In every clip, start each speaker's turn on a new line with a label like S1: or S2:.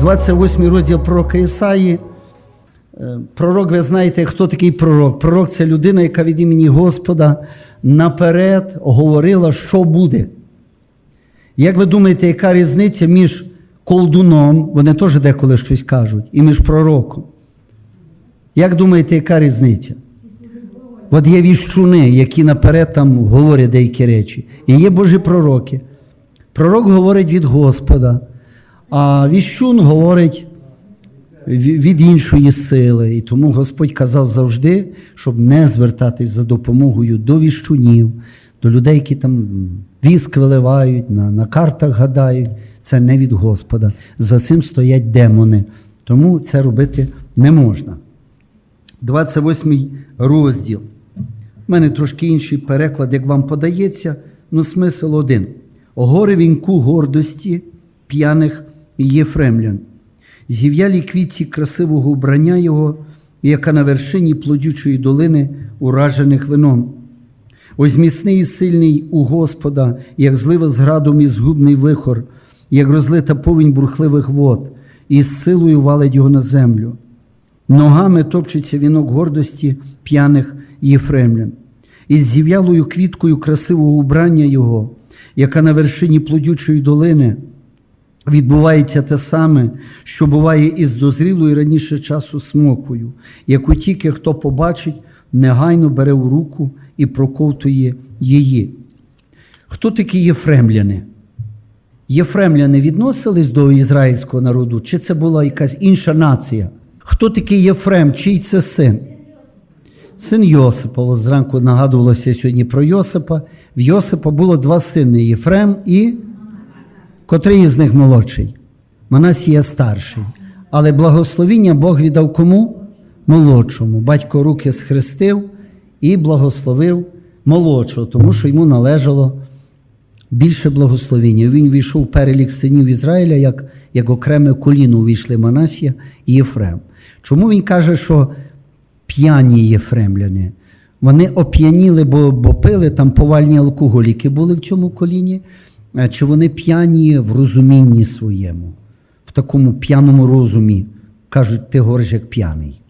S1: 28 розділ пророка Ісаї. Е, Пророк, ви знаєте, хто такий пророк? Пророк це людина, яка від імені Господа наперед говорила, що буде. Як ви думаєте, яка різниця між колдуном, вони теж деколи щось кажуть, і між пророком? Як думаєте, яка різниця? От є віщуни, які наперед там говорять деякі речі. І є Божі пророки. Пророк говорить від Господа, а віщун говорить від іншої сили. І тому Господь казав завжди, щоб не звертатись за допомогою до віщунів, до людей, які там віск виливають, на, на картах гадають. Це не від Господа. За цим стоять демони. Тому це робити не можна. 28 розділ. У мене трошки інший переклад, як вам подається, ну смисл один. Гори вінку гордості п'яних єфремлян. Зів'ялі квітці красивого убрання його, яка на вершині плодючої долини уражених вином. Ось міцний і сильний у Господа, як злива з градом і згубний вихор, як розлита повінь бурхливих вод, і з силою валить його на землю. Ногами топчеться вінок гордості п'яних єфремлян. Із зів'ялою квіткою красивого убрання його, яка на вершині плодючої долини відбувається те саме, що буває із дозрілою раніше часу смоквою, яку тільки хто побачить, негайно бере у руку і проковтує її. Хто такі єфремляни? Єфремляни відносились до ізраїльського народу, чи це була якась інша нація? Хто такий Єфрем? Чий це син? Син Йосипа. От зранку нагадувалося сьогодні про Йосипа. В Йосипа було два сини Єфрем і котрий із них молодший? Манасія старший. Але благословіння Бог віддав кому? Молодшому. Батько руки схрестив і благословив молодшого, тому що йому належало більше благословіння. Він війшов в перелік синів Ізраїля, як, як окреме коліно увійшли Манасія і Єфрем. Чому він каже, що п'яні єфремляни? Вони оп'яніли, бо, бо пили там повальні алкоголіки були в цьому коліні, чи вони п'яні в розумінні своєму, в такому п'яному розумі. Кажуть, ти говориш як п'яний.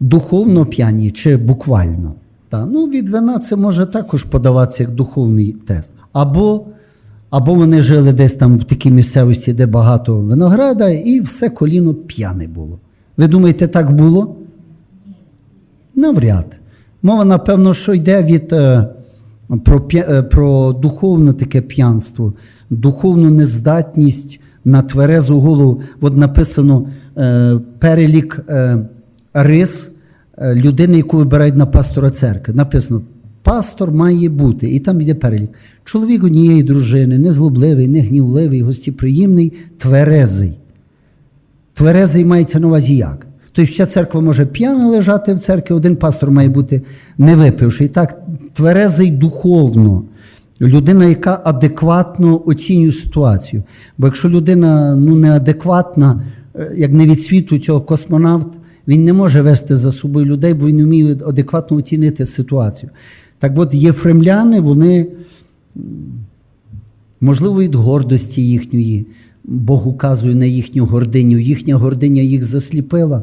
S1: Духовно п'яні чи буквально? Та, ну, від вина це може також подаватися як духовний тест. Або, або вони жили десь там в такій місцевості, де багато винограда, і все коліно п'яне було. Ви думаєте, так було? Навряд. Мова, напевно, що йде від е, про, е, про духовне таке п'янство, духовну нездатність на тверезу голову. От написано е, перелік е, рис е, людини, яку вибирають на пастора церкви. Написано, пастор має бути, і там йде перелік. Чоловік однієї дружини, незлобливий, негнівливий, гостєприємний, тверезий. Тверезий мається на увазі як? Тобто вся церква може п'яна лежати в церкві, один пастор має бути не випивши. І так, тверезий духовно. Людина, яка адекватно оцінює ситуацію. Бо якщо людина ну, неадекватна, е, як не від світу цього космонавт, він не може вести за собою людей, бо він вміє адекватно оцінити ситуацію. Так от єфремляни, вони можливо, від гордості їхньої. Бог указує на їхню гординю. Їхня гординя їх засліпила,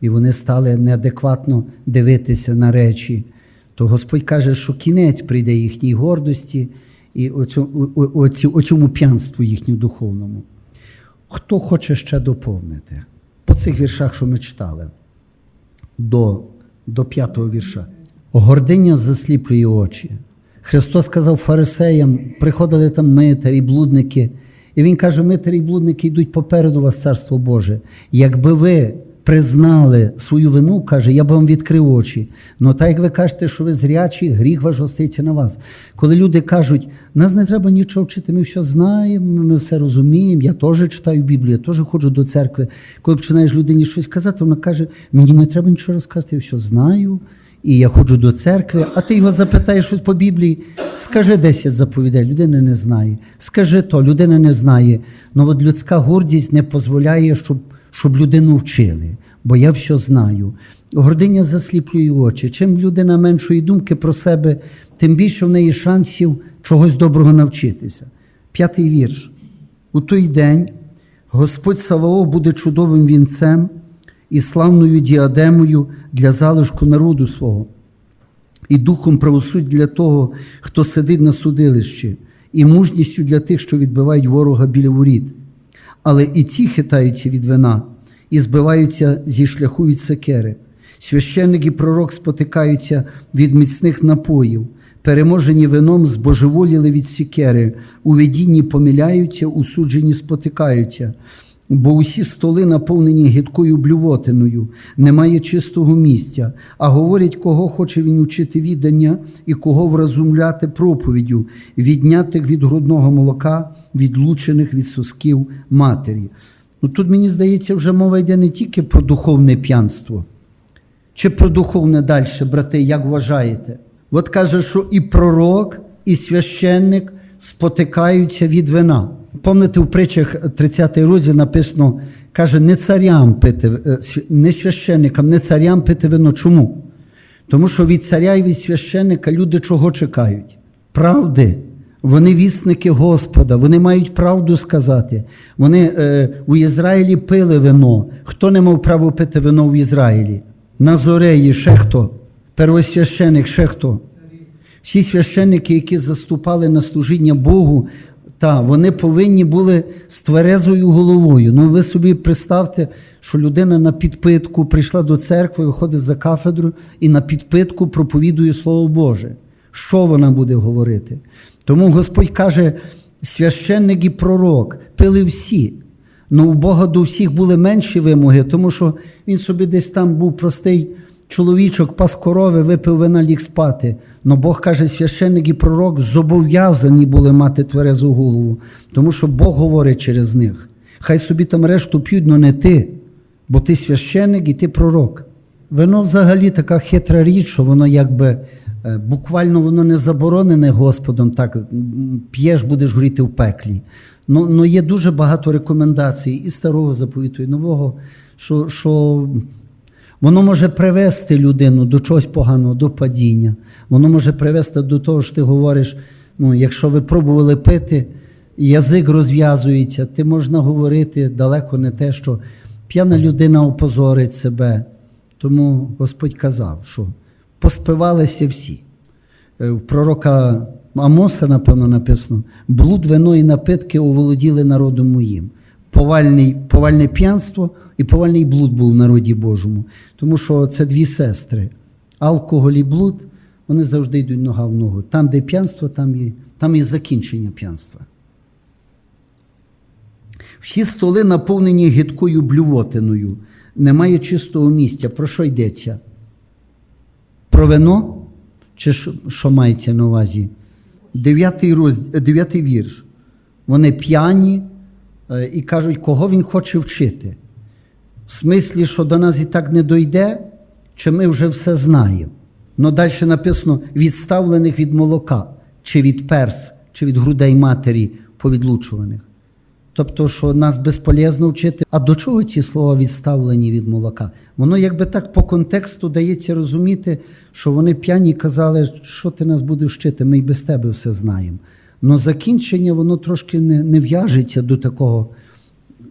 S1: і вони стали неадекватно дивитися на речі. То Господь каже, що кінець прийде їхній гордості і оцю- оцю- оцьому п'янству їхньому духовному. Хто хоче ще доповнити? По цих віршах, що ми читали, до, до п'ятого вірша. Гординя засліплює очі. Христос сказав фарисеям, приходили там митарі, блудники. І Він каже: митарі і блудники йдуть попереду вас, царство Боже. Якби ви признали свою вину, каже, я б вам відкрив очі. Ну так як ви кажете, що ви зрячі, гріх ваш остається на вас. Коли люди кажуть, нас не треба нічого вчити, ми все знаємо, ми все розуміємо, я теж читаю Біблію, я теж ходжу до церкви. Коли починаєш людині щось казати, вона каже, мені не треба нічого розказати, я все знаю. І я ходжу до церкви, а ти його запитаєш щось по Біблії, скажи 10 заповідей, людина не знає. Скажи то, людина не знає. Ну от людська гордість не дозволяє, щоб, щоб людину вчили, бо я все знаю. Гординя засліплює очі. Чим людина меншої думки про себе, тим більше в неї шансів чогось доброго навчитися. П'ятий вірш. У той день Господь Саваоф буде чудовим вінцем і славною діадемою для залишку народу свого, і духом правосуддя для того, хто сидить на судилищі, і мужністю для тих, що відбивають ворога біля воріт. Але і ті хитаються від вина і збиваються зі шляху від секери. Священник і пророк спотикаються від міцних напоїв, переможені вином збожеволіли від сікери, у видінні помиляються, у судженні спотикаються. Бо усі столи наповнені гидкою блювотиною, немає чистого місця, а говорять, кого хоче він учити віддання і кого вразумляти проповіддю, віднятих від грудного молока, відлучених від сосків матері. Ну тут мені здається, вже мова йде не тільки про духовне п'янство, чи про духовне далі, брати, як вважаєте? От каже, що і пророк, і священник спотикаються від вина. Пам'ятаєте, у притчах 30 розділ написано, каже, не царям пити, е, не священникам, не царям пити вино. Чому? Тому що від царя і від священника люди чого чекають? Правди. Вони вісники Господа, вони мають правду сказати. Вони е, у Ізраїлі пили вино. Хто не мав права пити вино в Ізраїлі? Назореї, ще хто? Первосвященик, ще хто? Всі священники, які заступали на служіння Богу, та вони повинні були з тверезою головою. Ну ви собі представте, що людина на підпитку прийшла до церкви, виходить за кафедру і на підпитку проповідує Слово Боже. Що вона буде говорити? Тому Господь каже: священник і пророк пили всі. Ну, у Бога до всіх були менші вимоги, тому що він собі десь там був простий чоловічок, пас корови, випив вина ліг спати. Но Бог каже, священник і пророк зобов'язані були мати тверезу голову, тому що Бог говорить через них. Хай собі там решту п'ють, але не ти, бо ти священник і ти пророк. Вино взагалі така хитра річ, що воно якби е, буквально воно не заборонене Господом, так п'єш, будеш горіти в пеклі. Ну, ну є дуже багато рекомендацій і старого заповіту, і нового, що, що воно може привести людину до чогось поганого, до падіння. Воно може привести до того, що ти говориш, ну, якщо ви пробували пити, язик розв'язується, ти можна говорити далеко не те, що п'яна людина опозорить себе. Тому Господь казав, що поспивалися всі. Е, В пророка Амоса, напевно, написано: блуд, вино і напитки оволоділи народом моїм. Повальний, повальне п'янство і повальний блуд був в народі Божому. Тому що це дві сестри. Алкоголь і блуд, вони завжди йдуть нога в ногу. Там, де п'янство, там і, там і закінчення п'янства. Всі столи наповнені гидкою блювотиною. Немає чистого місця. Про що йдеться? Про вино? Чи що, мається на увазі? Дев'ятий, роз... Вірш. Вони п'яні і кажуть, кого він хоче вчити. В смислі, що до нас і так не дойде, чи ми вже все знаємо. Ну далі написано відставлених від молока, чи від перс, чи від грудей матері повідлучуваних. Тобто, що нас безполезно вчити. А до чого ці слова відставлені від молока? Воно якби так по контексту дається розуміти, що вони п'яні казали, що ти нас будеш вчити, ми й без тебе все знаємо. Но закінчення воно трошки не, не в'яжеться до такого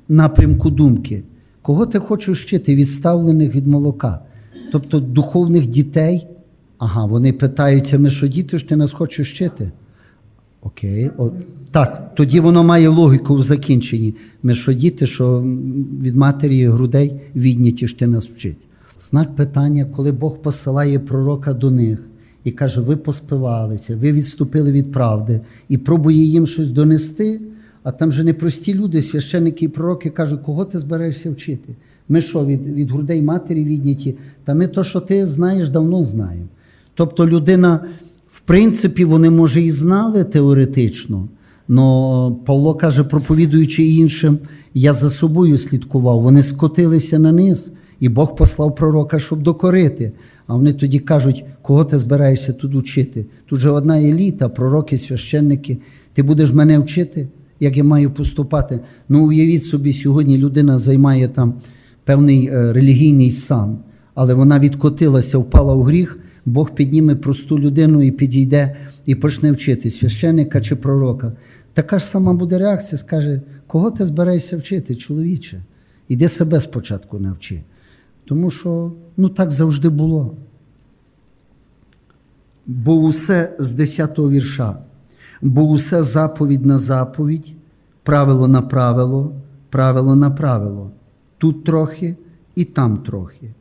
S1: напрямку думки. Кого ти хочеш вчити? Відставлених від молока. Тобто духовних дітей. Ага, вони питаються, ми що діти ж ти нас хочеш вчити? Окей, О, так, тоді воно має логіку в закінченні. Ми що діти, що від матері грудей відняті ж ти нас вчить. Знак питання, коли Бог посилає пророка до них і каже: ви поспивалися, ви відступили від правди і пробує їм щось донести. А там же не прості люди, священники і пророки кажуть, кого ти збираєшся вчити? Ми що, від, від грудей матері відняті? Та ми то, що ти знаєш, давно знаємо. Тобто людина, в принципі, вони, може, і знали теоретично, але Павло каже, проповідуючи іншим, я за собою слідкував, вони скотилися на низ, і Бог послав пророка, щоб докорити. А вони тоді кажуть, кого ти збираєшся тут учити? Тут же одна еліта, пророки, священники. Ти будеш мене вчити, як я маю поступати? Ну, уявіть собі, сьогодні людина займає там певний е, релігійний сан, але вона відкотилася, впала у гріх. Бог підніме просту людину і підійде і почне вчити священника чи пророка. Така ж сама буде реакція, скаже, кого ти збираєшся вчити, чоловіче? Іди себе спочатку навчи. Тому що ну так завжди було. Бо усе з 10-го вірша, бо усе заповідь на заповідь, правило на правило, правило на правило. Тут трохи і там трохи.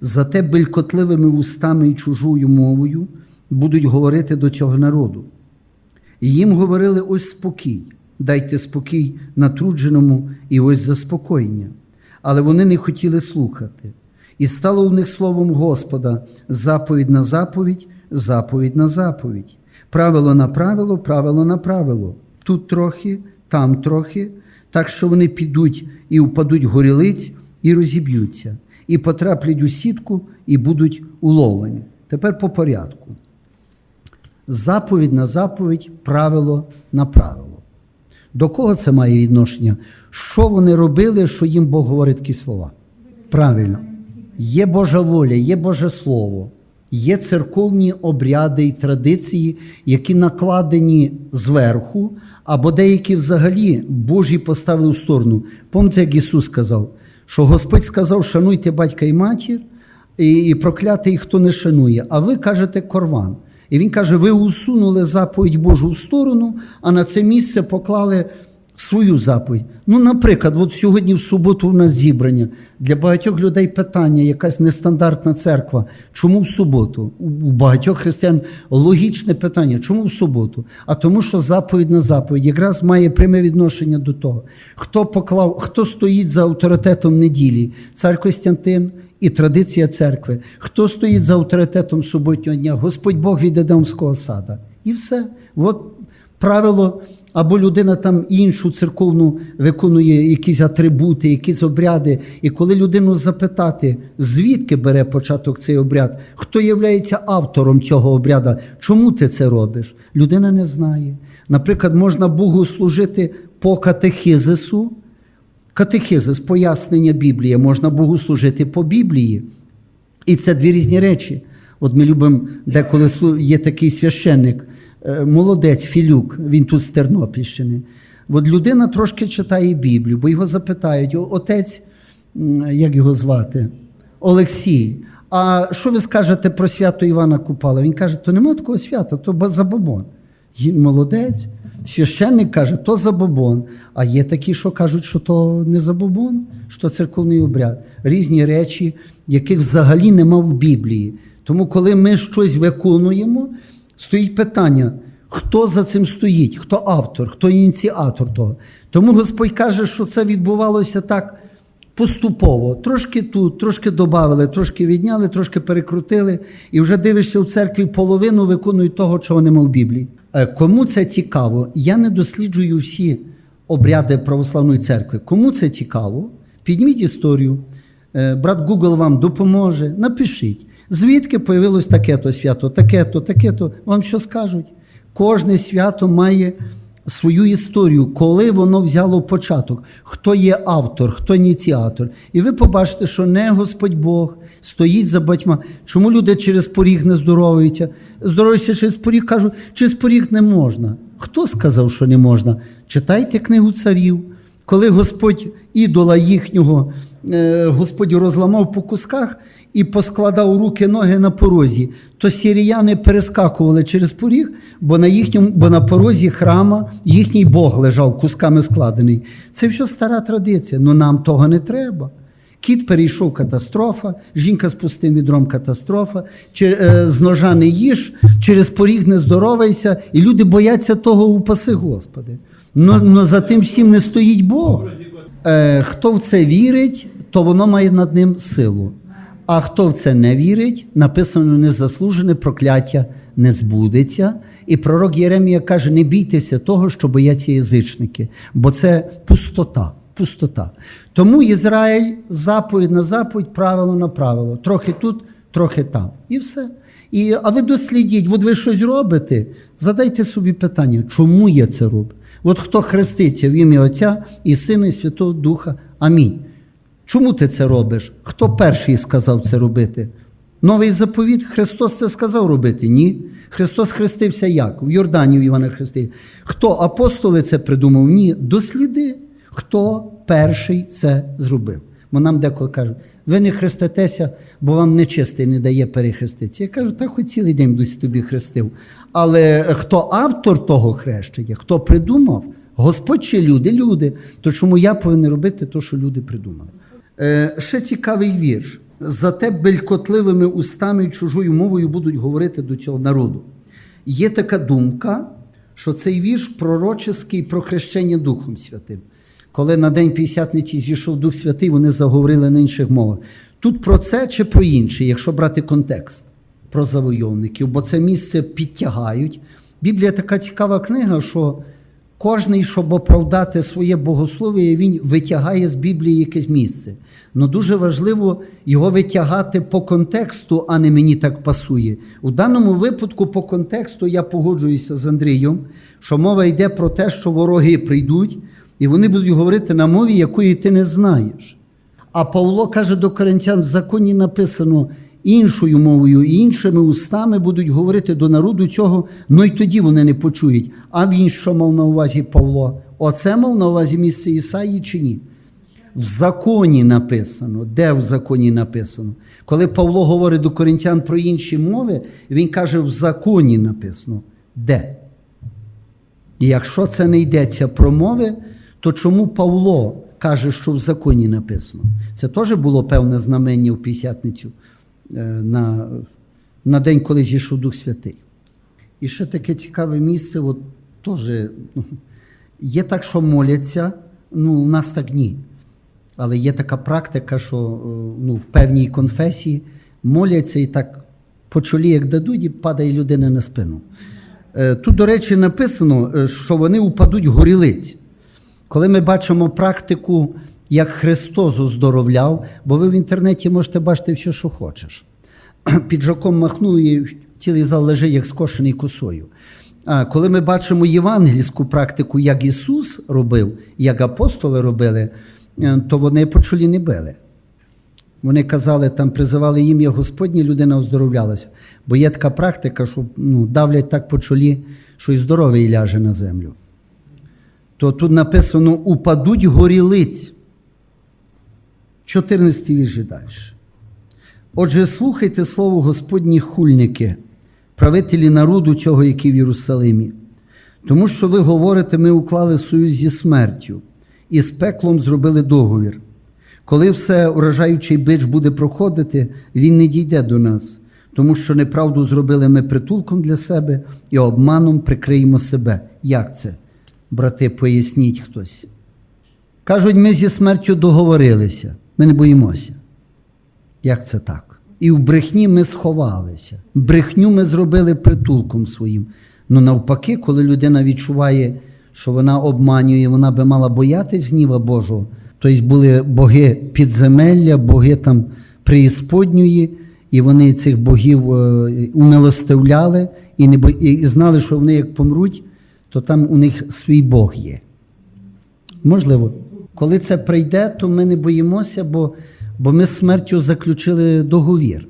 S1: Зате белькотливими вустами і чужою мовою будуть говорити до цього народу. І їм говорили ось спокій, дайте спокій натрудженому і ось заспокоєння. Але вони не хотіли слухати. І стало у них словом Господа заповідь на заповідь, заповідь на заповідь, правило на правило, правило на правило. Тут трохи, там трохи, так що вони підуть і впадуть горілиць і розіб'ються, і потраплять у сітку, і будуть уловлені. Тепер по порядку заповідь на заповідь, правило на правило. До кого це має відношення? Що вони робили, що їм Бог говорить такі слова? Правильно. Є Божа воля, є Боже Слово, є церковні обряди і традиції, які накладені зверху, або деякі взагалі Божі поставили в сторону. Пам'ятаєте, як Ісус сказав, що Господь сказав, шануйте батька і матір, і, і проклятий, хто не шанує. А ви кажете корван. І він каже: ви усунули заповідь Божу в сторону, а на це місце поклали свою заповідь. Ну, наприклад, от сьогодні в суботу у нас зібрання. Для багатьох людей питання, якась нестандартна церква. Чому в суботу? У багатьох християн логічне питання, чому в суботу? А тому, що заповідь на заповідь якраз має пряме відношення до того, хто поклав, хто стоїть за авторитетом неділі, цар Костянтин і традиція церкви. Хто стоїть за авторитетом суботнього дня? Господь Бог від Едемського сада. І все. От правило. Або людина там іншу церковну виконує якісь атрибути, якісь обряди. І коли людину запитати, звідки бере початок цей обряд, хто є автором цього обряду, чому ти це робиш? Людина не знає. Наприклад, можна Богу служити по катехизису, Катехизис, пояснення Біблії, можна Богу служити по Біблії. І це дві різні речі. От ми любимо, деколи є такий священник, молодець Філюк, він тут з Тернопільщини. От людина трошки читає Біблію, бо його запитають, отець, як його звати? Олексій. А що ви скажете про свято Івана Купала? Він каже, то нема такого свята, то забобон. Молодець. Священник каже, то забобон. А є такі, що кажуть, що то не забобон, що церковний обряд. Різні речі, яких взагалі нема в Біблії. Тому, коли ми щось виконуємо, стоїть питання, хто за цим стоїть, хто автор, хто ініціатор того. Тому Господь каже, що це відбувалося так поступово. Трошки тут, трошки додали, трошки відняли, трошки перекрутили. І вже дивишся у церкві, половину виконують того, чого нема в Біблії. Кому це цікаво? Я не досліджую всі обряди православної церкви. Кому це цікаво? Підніміть історію. Брат Google вам допоможе. Напишіть, звідки появилось таке-то свято, таке-то, таке-то. Вам що скажуть? Кожне свято має свою історію, коли воно взяло початок, хто є автор, хто ініціатор. І ви побачите, що не Господь Бог стоїть за батьма. Чому люди через поріг не здоровуються? Здоровуються через поріг, кажуть, через поріг не можна. Хто сказав, що не можна? Читайте книгу царів. Коли Господь ідола їхнього, Господь розламав по кусках і поскладав руки, ноги на порозі, то сіріяни перескакували через поріг, бо на їхньому, бо на порозі храма їхній Бог лежав кусками складений. Це все стара традиція, але нам того не треба. Кіт перейшов катастрофа, жінка з пустим відром катастрофа, з ножа не їж, через поріг не здоровайся, і люди бояться того упаси, Господи. Но, но за тим всім не стоїть Бог. Е, хто в це вірить, то воно має над ним силу. А хто в це не вірить, написано незаслужене прокляття не збудеться. І пророк Єремія каже: не бійтеся того, що бояться язичники, бо це пустота. Пустота. Тому Ізраїль заповідь на заповідь, правило на правило. Трохи тут, трохи там. І все. І, А ви дослідіть, от ви щось робите, задайте собі питання, чому я це роблю? От хто хреститься в ім'я Отця і Сина, і Святого Духа. Амінь. Чому ти це робиш? Хто перший сказав це робити? Новий заповіт Христос це сказав робити? Ні. Христос хрестився як? В Йордані в Івана Хрестив. Хто апостоли це придумав? Ні. Досліди. Хто перший це зробив? Бо нам деколи кажуть, ви не хреститеся, бо вам нечистий не дає перехреститися. Я кажу, так хоч цілий день десь тобі хрестив. Але хто автор того хрещення, хто придумав, Господь чи люди? Люди. То чому я повинен робити те, що люди придумали? Е, ще цікавий вірш. Зате белькотливими устами і чужою мовою будуть говорити до цього народу. Є така думка, що цей вірш пророческий про хрещення Духом Святим. Коли на День П'ятдесятниці зійшов Дух Святий, вони заговорили на інших мовах. Тут про це чи про інше, якщо брати контекст про завойовників, бо це місце підтягають. Біблія така цікава книга, що кожний, щоб оправдати своє богослов'я, він витягає з Біблії якесь місце. Ну дуже важливо його витягати по контексту, а не мені так пасує. У даному випадку, по контексту, я погоджуюся з Андрієм, що мова йде про те, що вороги прийдуть, і вони будуть говорити на мові, якої ти не знаєш. А Павло каже до коринтян: в законі написано іншою мовою і іншими устами будуть говорити до народу цього, ну й тоді вони не почують. А він що мав на увазі Павло? Оце мав на увазі місце Ісаї чи ні? В законі написано. Де в законі написано? Коли Павло говорить до коринтян про інші мови, він каже, в законі написано. Де? І якщо це не йдеться про мови, то чому Павло каже, що в законі написано? Це теж було певне знамення в п'ятницю е, на, на день, коли зійшов Дух Святий. І ще таке цікаве місце, от теж ну, є так, що моляться, ну, у нас так ні. Але є така практика, що е, ну, в певній конфесії моляться і так по чолі, як дадуть, і падає людина на спину. Е, Тут, до речі, написано, що вони упадуть горілиць. Коли ми бачимо практику, як Христос оздоровляв, бо ви в інтернеті можете бачити все, що хочеш. Піджаком махнув і цілий зал лежить, як скошений косою. А коли ми бачимо євангельську практику, як Ісус робив, як апостоли робили, е, то вони по чолі не били. Вони казали, там призивали ім'я Господнє, людина оздоровлялася. Бо є така практика, що ну, давлять так по чолі, що й здоровий ляже на землю. То тут написано: упадуть горілиць. 14 вірші далі. Отже, слухайте слово Господні хульники, правителі народу цього, який в Єрусалимі. Тому що ви говорите, ми уклали союз зі смертю і з пеклом зробили договір. Коли все уражаючий бич буде проходити, він не дійде до нас, тому що неправду зробили ми притулком для себе і обманом прикриємо себе. Як це, брати, поясніть хтось? Кажуть, ми зі смертю договорилися, ми не боїмося. Як це так? І в брехні ми сховалися. Брехню ми зробили притулком своїм. Ну навпаки, коли людина відчуває, що вона обманює, вона би мала боятись гніва Божого. Тобто були боги підземелля, боги там преісподньої, і вони цих богів е, умилостивляли і, не бо... і знали, що вони як помруть, то там у них свій Бог є. Можливо, коли це прийде, то ми не боїмося, бо, бо ми з смертю заключили договір.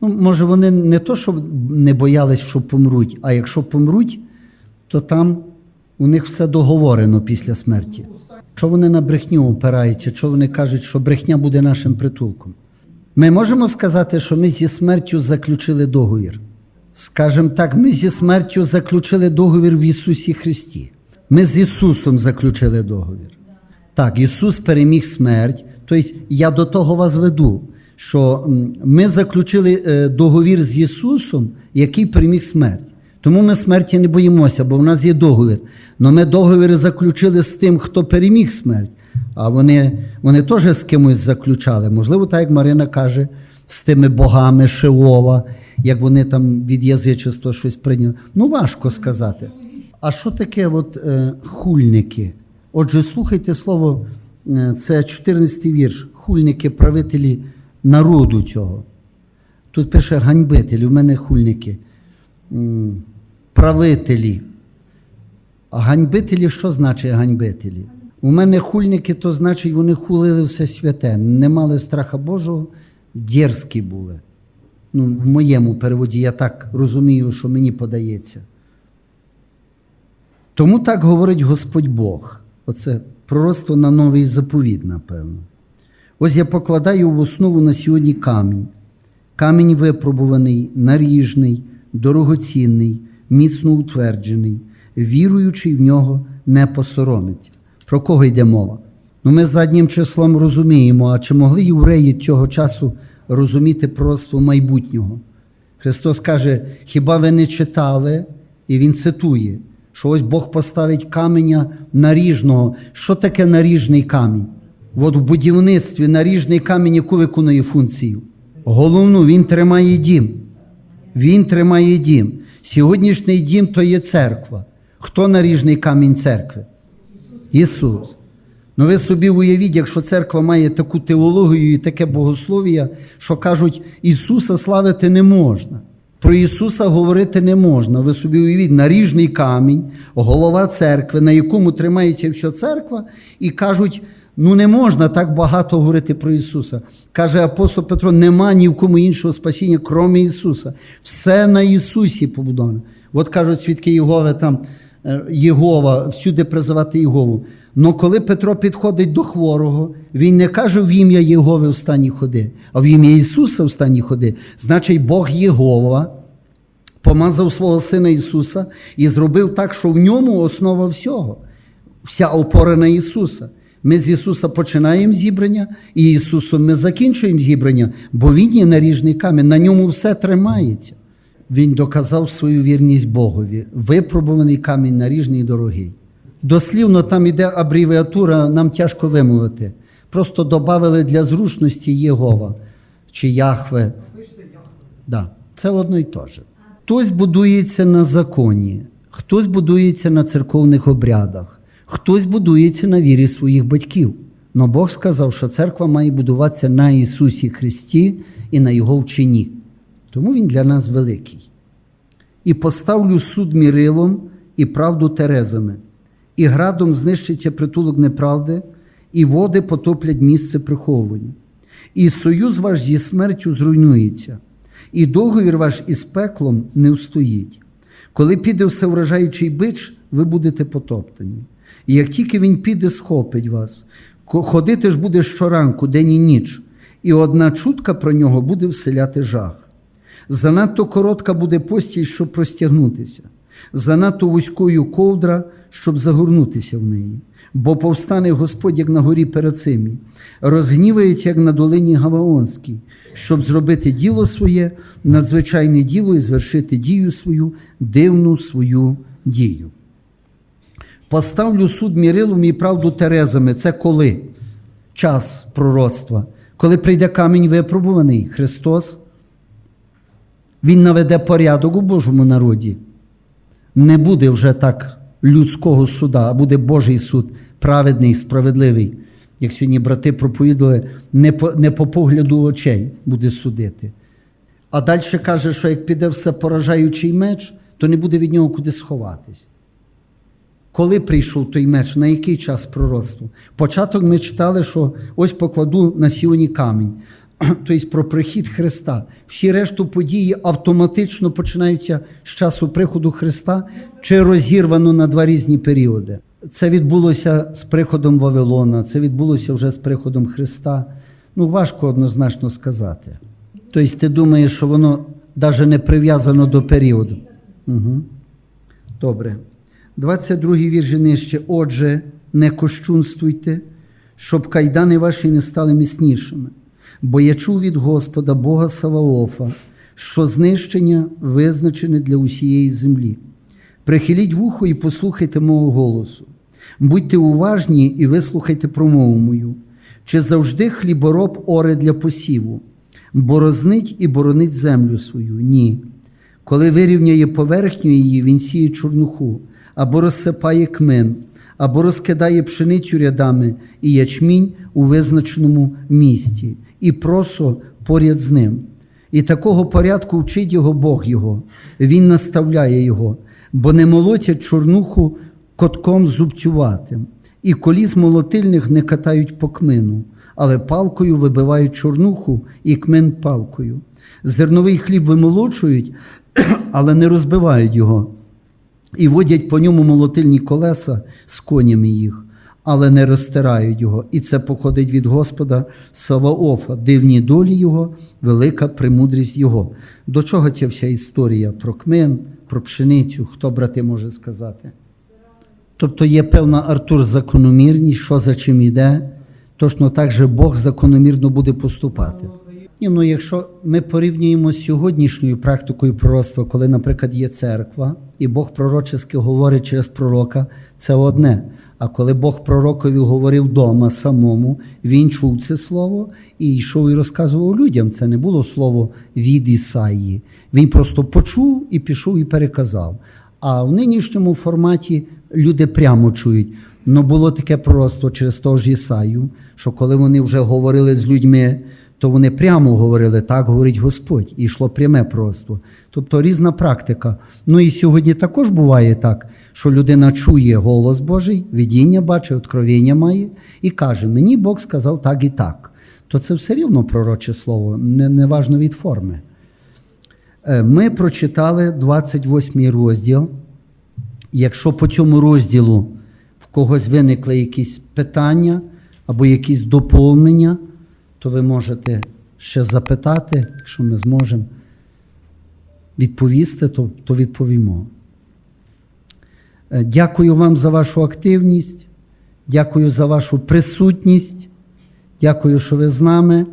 S1: Ну, може, вони не то, що не боялись, що помруть, а якщо помруть, то там у них все договорено після смерті. Що вони на брехню опираються, що вони кажуть, що брехня буде нашим притулком? Ми можемо сказати, що ми зі смертю заключили договір. Скажемо так, ми зі смертю заключили договір в Ісусі Христі. Ми з Ісусом заключили договір. Так, Ісус переміг смерть. Тобто я до того вас веду, що ми заключили е, договір з Ісусом, який переміг смерть. Тому ми смерті не боїмося, бо в нас є договір. Але ми договір заключили з тим, хто переміг смерть. А вони, вони теж з кимось заключали. Можливо, так як Марина каже, з тими богами Шеола, як вони там від язичества щось прийняли. Ну, важко сказати. А що таке от, е, хульники? Отже, слухайте слово, е, це 14 вірш. Хульники, правителі народу цього. Тут пише ганьбителі, у мене хульники. Правителі. А ганьбителі що значить ганьбителі? У мене хульники, то значить, вони хулили все святе, не мали страха Божого, дерзкі були. Ну, в моєму переводі я так розумію, що мені подається. Тому так говорить Господь Бог. Оце пророцтво на новий заповіт, напевно. Ось я покладаю в основу на сьогодні камінь. Камінь випробуваний, наріжний, дорогоцінний, міцно утверджений, віруючий в нього не посоромиться. Про кого йде мова? Ну, ми заднім числом розуміємо, а чи могли євреї цього часу розуміти пророцтво майбутнього? Христос каже: хіба ви не читали? І Він цитує, що ось Бог поставить каменя наріжного. Що таке наріжний камінь? От в будівництві наріжний камінь, яку виконує функцію? Головну, він тримає дім. Він тримає дім. Сьогоднішній дім то є церква. Хто наріжний камінь церкви? Ісус. Ну ви собі уявіть, якщо церква має таку теологію і таке богослов'я, що кажуть, Ісуса славити не можна. Про Ісуса говорити не можна. Ви собі уявіть, наріжний камінь, голова церкви, на якому тримається вся церква, і кажуть, ну не можна так багато говорити про Ісуса. Каже апостол Петро: нема ні в кому іншого спасіння, крім Ісуса. Все на Ісусі побудовано. От кажуть свідки Єгови, там е, Єгова, всюди призивати Єгову. Но коли Петро підходить до хворого, він не каже в ім'я Єгови в стані ходи, а в ім'я Ісуса в стані ходи. Значить, Бог Єгова помазав свого Сина Ісуса і зробив так, що в ньому основа всього. Вся опора на Ісуса. Ми з Ісуса починаємо зібрання, і Ісусом ми закінчуємо зібрання, бо Він є наріжний камінь, на ньому все тримається. Він доказав свою вірність Богові. Випробуваний камінь наріжний і дорогий. Дослівно там іде абревіатура, нам тяжко вимовити. Просто додали для зручності Єгова чи Яхве. Да, це одно і те же. Хтось будується на законі, хтось будується на церковних обрядах, хтось будується на вірі своїх батьків. Но Бог сказав, що церква має будуватися на Ісусі Христі і на Його вченні. Тому Він для нас великий. І поставлю суд мірилом і правду терезами, і градом знищиться притулок неправди, і води потоплять місце приховування. І союз ваш зі смертю зруйнується, і договір ваш із пеклом не встоїть. Коли піде всевражаючий бич, ви будете потоптані. І як тільки він піде, схопить вас, ходити ж буде щоранку, день і ніч, і одна чутка про нього буде вселяти жах. Занадто коротка буде постіль, щоб простягнутися, занадто вузькою ковдра, щоб загорнутися в неї. Бо повстане Господь, як на горі перед цими, розгнівається, як на долині Гаваонській, щоб зробити діло своє, надзвичайне діло і звершити дію свою, дивну свою дію. Поставлю суд мірилом і правду Терезами. Це коли? Час пророцтва. Коли прийде камінь випробуваний, Христос, Він наведе порядок у Божому народі. Не буде вже так людського суда, а буде Божий суд, праведний, справедливий. Як сьогодні брати проповідали, не по, не по погляду очей буде судити. А далі каже, що як піде все поражаючий меч, то не буде від нього куди сховатись. Коли прийшов той меч, на який час пророцтво? Початок ми читали, що ось покладу на сіоні камінь, тобто про прихід Христа. Всі решту події автоматично починаються з часу приходу Христа чи розірвано на два різні періоди. Це відбулося з приходом Вавилона, це відбулося вже з приходом Христа. Ну, важко однозначно сказати. Тобто, ти думаєш, що воно навіть не прив'язано до періоду. Угу. Добре. 22-й вірш нижче. Отже, не кощунствуйте, щоб кайдани ваші не стали міцнішими. Бо я чув від Господа Бога Саваофа, що знищення визначене для усієї землі. Прихиліть вухо і послухайте мого голосу. Будьте уважні і вислухайте промову мою. Чи завжди хлібороб оре для посіву, борознить і боронить землю свою? Ні. Коли вирівняє поверхню її, він сіє чорнуху, або розсипає кмин, або розкидає пшеницю рядами і ячмінь у визначеному місці, і просо поряд з ним. І такого порядку вчить його Бог його, він наставляє його, бо не молотять чорнуху котком зубцюватим, і коліс молотильних не катають по кмину, але палкою вибивають чорнуху і кмин палкою. Зерновий хліб вимолочують, але не розбивають його, і водять по ньому молотильні колеса з конями їх. Але не розтирають його. І це походить від Господа Саваофа, дивні долі його, велика премудрість його. До чого ця вся історія про кмин, про пшеницю? Хто брати може сказати? Тобто є певна Артур закономірність, що за чим йде, точно так же Бог закономірно буде поступати. Ні, ну якщо ми порівнюємо з сьогоднішньою практикою пророцтва, коли, наприклад, є церква, і Бог пророчески говорить через пророка, це одне. А коли Бог пророкові говорив вдома самому, він чув це слово і йшов і розказував людям. Це не було слово від Ісаї. Він просто почув і пішов і переказав. А в нинішньому форматі люди прямо чують. Ну було таке пророцтво через того ж Ісаю, що коли вони вже говорили з людьми, то вони прямо говорили, так говорить Господь, і йшло пряме пророцтво. Тобто різна практика. Ну і сьогодні також буває так, що людина чує голос Божий, видіння бачить, откровення має, і каже: Мені Бог сказав так і так. То це все рівно пророче слово, не, не від форми. Е, Ми прочитали 28 розділ. Якщо по цьому розділу в когось виникли якісь питання або якісь доповнення, то ви можете ще запитати, якщо ми зможемо відповісти, то, то відповімо. Е, Дякую вам за вашу активність, дякую за вашу присутність, дякую, що ви з нами.